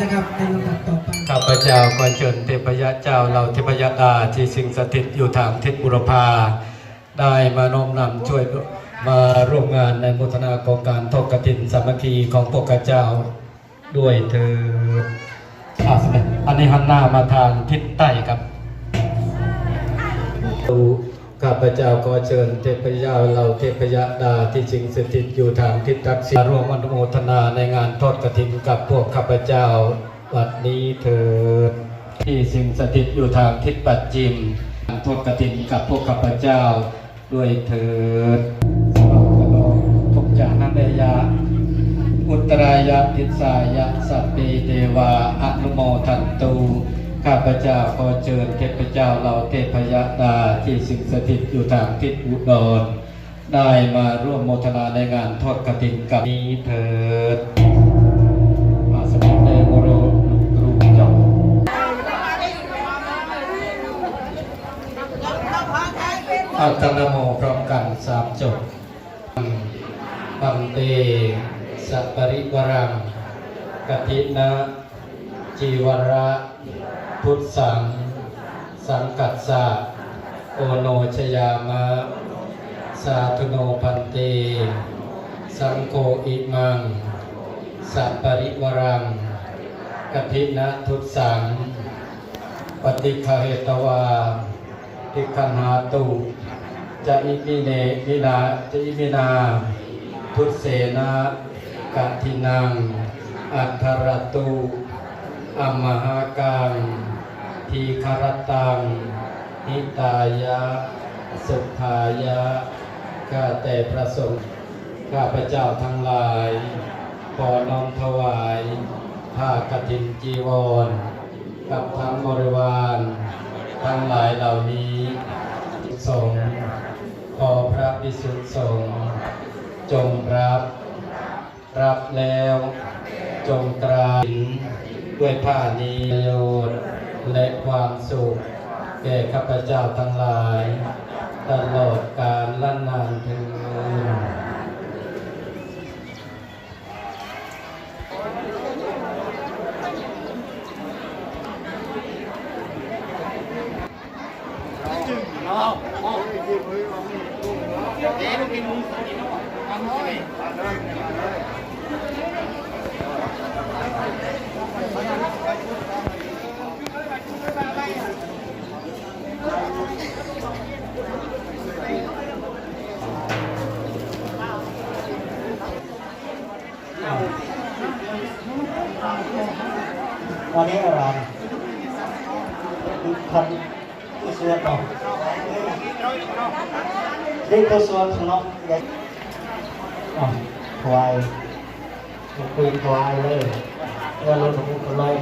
นะครับในลำดับต่อไปข้าพเจ้าขอเชิญเทพยะเจ้าเราเทพยดาที่สิงสถิตอยู่ทางทิศบุรพาได้มาน้อมนำช่วยมาร่วมงานในมุทนาโครงการทอกกฐินสามัคคีของพวกข้าเจ้าด้วยเถิดอาสนะอันนี้หันหน้ามาทางทิศใต้ครับ ข้าพเจ้าขอเชิญเทพเจ้าเราเทพยดาที่สิงสถิตอยู่ทางทิศตักษิณร่วมอนุโมทนาในงานทอดกฐินกับพวกข้าพเจ้าวัดนี้เถิดที่สิงสถิตอยู่ทางทิศปัจจิมทอดกฐินกับพวกข้าพเจ้าด้วยเถิดสวัสดีทุกจานันยาอุตรายะทิสายะสัพเพเทวาอนุโมทันตู ข้าพเจ้าขอเชิญเทพเจ้าเราเทพยดาที่สิงสถิตอยู่ทางทิศอุดรได้มาร่วมโมทนาในงานทอดกฐินกับนี้เถิดมาสมิทเดโมโรลูกรูจบเอาตังนโมพร้อมกันสามจบบังเตสัปริวรังกตินะจีวระ พุทธสัง สังกัสสะโอโนชยามะ สาธุโนพันเต สังโฆอิมัง สัปริวรังกทินะทุตสัง ปฏิคาเหตวาทิคันหาตุจะอิมิเนมินาจะอิมินา ทุตเสนะกทินัง อัทธรตุ อมหากังทีคารตังนิตายะ สุขายะข้าแต่พระสงฆ์ข้าพระเจ้าทั้งหลายขอน้อมถวายผ้ากฐินจีวร กับทั้งบริวารทั้งหลายเหล่านี้สงฆ์ขอพระพิสุทธิสงฆ์จงรับ รับแล้ว จงตราหิน ด้วยผ้านี้ประโยชน์และความสุข แก่ข้าพเจ้าทั้งหลาย ตลอดกาลละนนานเทอญ วั นนี้อะไรคนผู้สวดเนาะเด็กผู้สวดข้างนอกเด็กควายคุยควายเลยเออรถของคนเลย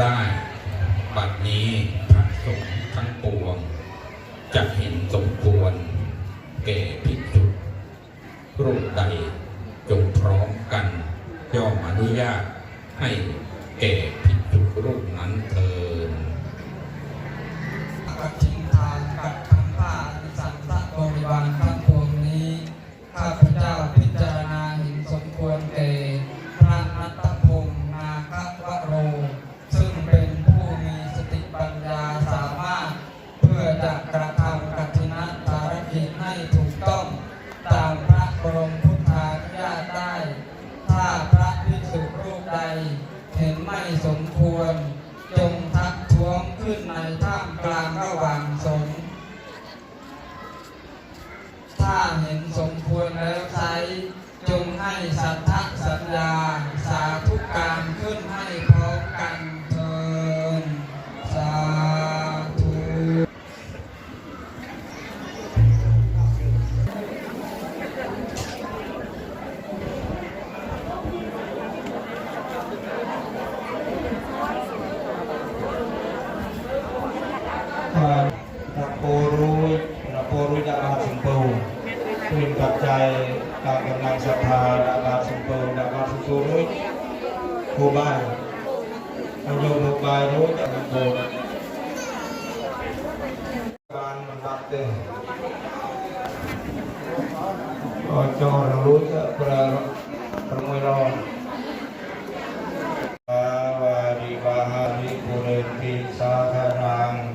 ได้บัดนี้พระสงฆ์ทั้งปวง จะเห็นสมควรแก่ภิกษุรูปใดจงพร้อมกันย่อมอนุญาตให้แก่ กลางระหว่างสงถ้าเห็นสมควรแล้วใช้จงให้สัทธสัญญา ocho ruta pra permulaan wari bahari kureti sadarang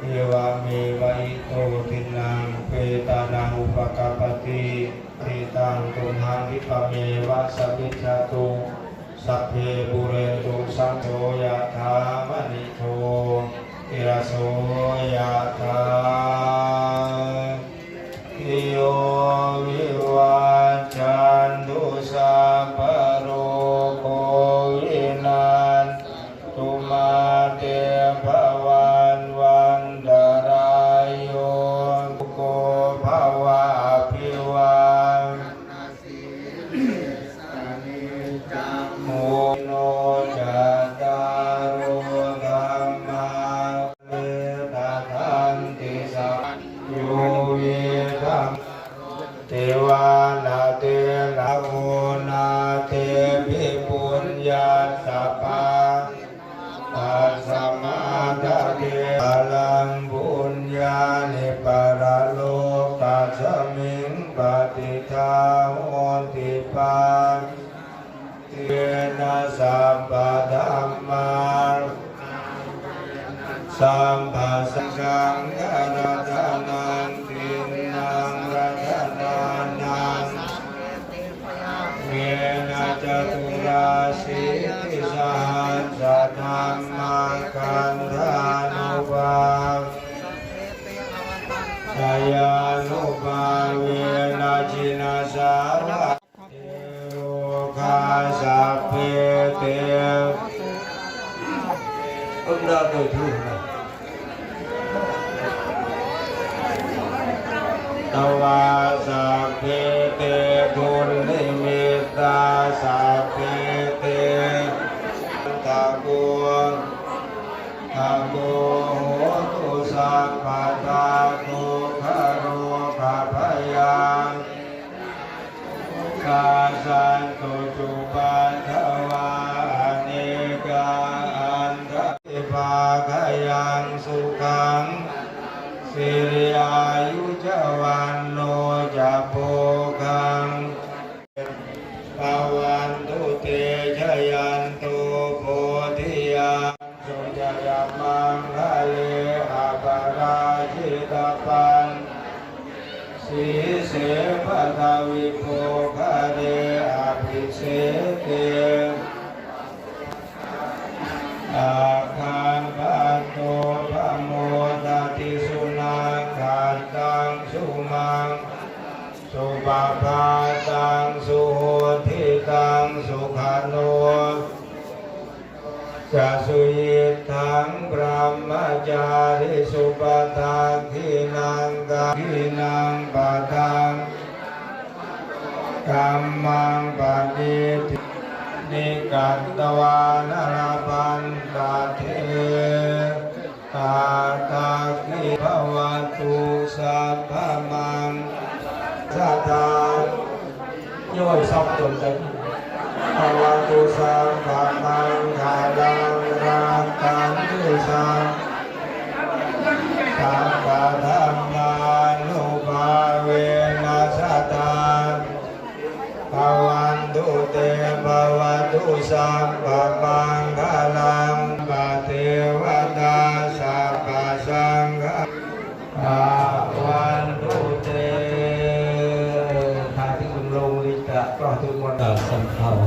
ewa me waito tinang petanang upakapati tritang tumhang ipameva sabitatu sabhe นัสัพปะดัมมาสัมปะสังฆานาทานังตินังรัตานังเวนะจตุราสิติสหัสสะธรรมาคันธานุภาพยา ที่ครัตวาสัพเพากยังสุขังสิริอายุจวันโนจะโพคังปวันตุเตชยันตุโพธิยัาสุจยมังคะเลอาปราชิตปันสีเสปทวิภ ทินังปะทังกรรมังปฏิทินิกัตตวานรปันตาเทตาตาคิภวตุสัพพมังสัตตาโยยซับจนเต็มภวตุสัพพมัง อทุโมตาสัมภาว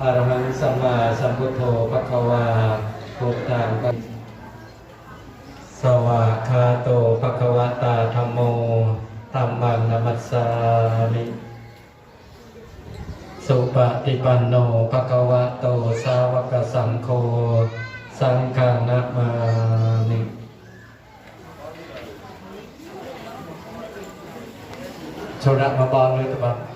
อรหังสัมมาสัมพุทโธภควาพุตังสวาคาโตภควตาธรรมโมธรรมังนมัสสามิสุปฏิปันโนภควโตสาวกสังโฆสังฆานามานิโชระมาบอลเลยตบัง